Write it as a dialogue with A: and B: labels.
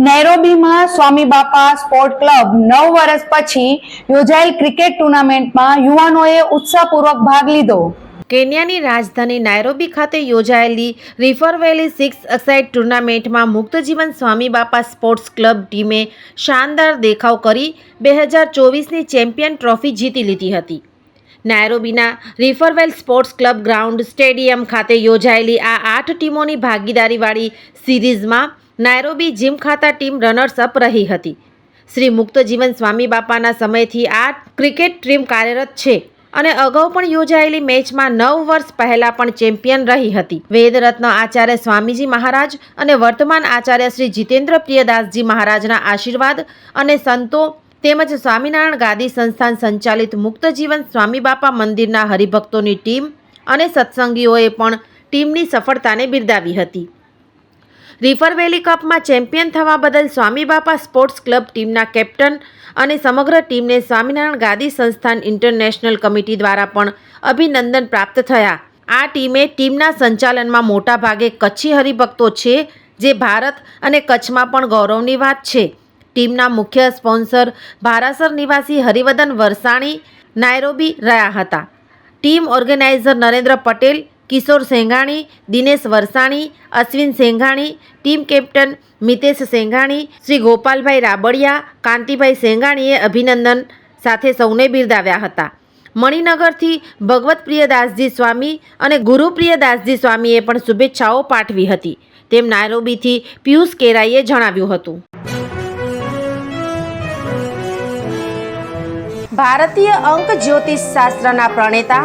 A: નૈરોબીમાં Swami Bapa sport club નવ વર્ષ પછી યોજાયેલ ક્રિકેટ ટુર્નામેન્ટમાં યુવાનોએ ઉત્સાહપૂર્વક ભાગ લીધો.
B: કેન્યાની રાજધાની નાયરોબી ખાતે યોજાયેલી રિફર વેલી સિક્સ અસાઇડ ટુર્નામેન્ટમાં મુક્તજીવન સ્વામી બાપા સ્પોર્ટ્સ ક્લબ ટીમે શાનદાર દેખાવ કરી બે હજાર ચોવીસની ચેમ્પિયન ટ્રોફી જીતી લીધી હતી. નાયરોબીના રિફરવેલ સ્પોર્ટ્સ ક્લબ ગ્રાઉન્ડ સ્ટેડિયમ ખાતે યોજાયેલી આ આઠ ટીમોની ભાગીદારીવાળી સિરીઝમાં Nairobi gymkhana team runners up રહી હતી. શ્રી મુક્તજીવન સ્વામી બાપાના સમયથી આ ક્રિકેટ ટીમ કાર્યરત છે અને અગાઉ પણ યોજાયેલી મેચમાં નવ વર્ષ પહેલા પણ ચેમ્પિયન રહી હતી. વેદરત્ન આચાર્ય સ્વામીજી મહારાજ અને વર્તમાન આચાર્ય શ્રી જીતેન્દ્ર પ્રિયદાસજી મહારાજના આશીર્વાદ અને સંતો તેમજ સ્વામિનારાયણ ગાદી સંસ્થાન સંચાલિત મુક્તજીવન સ્વામી બાપા મંદિરના હરિભક્તોની ટીમ અને સત્સંગીઓએ પણ ટીમની સફળતાને બિરદાવી હતી. રિફર વેલી કપમાં ચેમ્પિયન થવા બદલ સ્વામી બાપા સ્પોર્ટ્સ ક્લબ ટીમના કેપ્ટન અને સમગ્ર ટીમને સ્વામિનારાયણ ગાદી સંસ્થાન ઇન્ટરનેશનલ કમિટી દ્વારા પણ અભિનંદન પ્રાપ્ત થયા. આ ટીમે ટીમના સંચાલનમાં મોટાભાગે કચ્છી હરિભક્તો છે, જે ભારત અને કચ્છમાં પણ ગૌરવની વાત છે. ટીમના મુખ્ય સ્પોન્સર ભારાસર નિવાસી હરિવદન વરસાણી, નાયરોબી રહ્યા હતા. Team organizer Narendra Patel Kishor Senghani, Dinesh Varsani, Ashwin Senghani, team captain Mitesh Senghani, Shri Gopalbhai Rabadiya, Kantibhai સેંઘાણીએ અભિનંદન સાથે સૌને બિરદાવ્યા હતા. મણિનગરથી ભગવત પ્રિયદાસજી સ્વામી અને ગુરુપ્રિયદાસજી સ્વામીએ પણ શુભેચ્છાઓ પાઠવી હતી. તેમ નાયરોબીથી પિયુષ કેરાઈએ જણાવ્યું હતું. ભારતીય અંક જ્યોતિષ શાસ્ત્રના પ્રણેતા